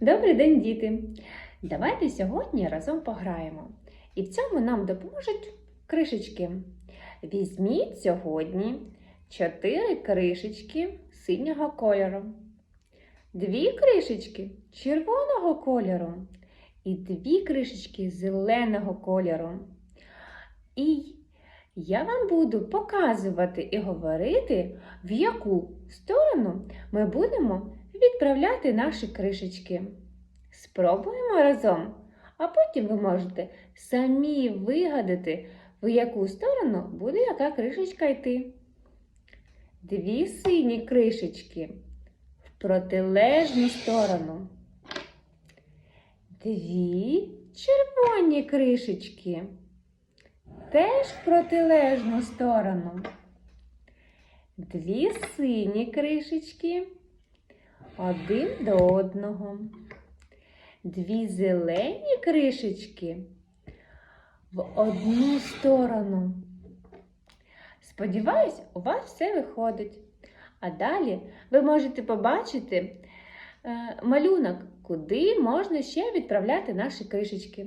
Добрий день, діти! Давайте сьогодні разом пограємо. І в цьому нам допоможуть кришечки. Візьміть сьогодні чотири кришечки синього кольору, дві кришечки червоного кольору і дві кришечки зеленого кольору. І я вам буду показувати і говорити, в яку сторону ми будемо відправляти наші кришечки. Спробуємо разом, а потім ви можете самі вигадати, в яку сторону буде яка кришечка йти. Дві сині кришечки в протилежну сторону. Дві червоні кришечки теж в протилежну сторону. Дві сині кришечки один до одного. Дві зелені кришечки в одну сторону. Сподіваюсь, у вас все виходить. А далі ви можете побачити е, малюнок, куди можна ще відправляти наші кришечки.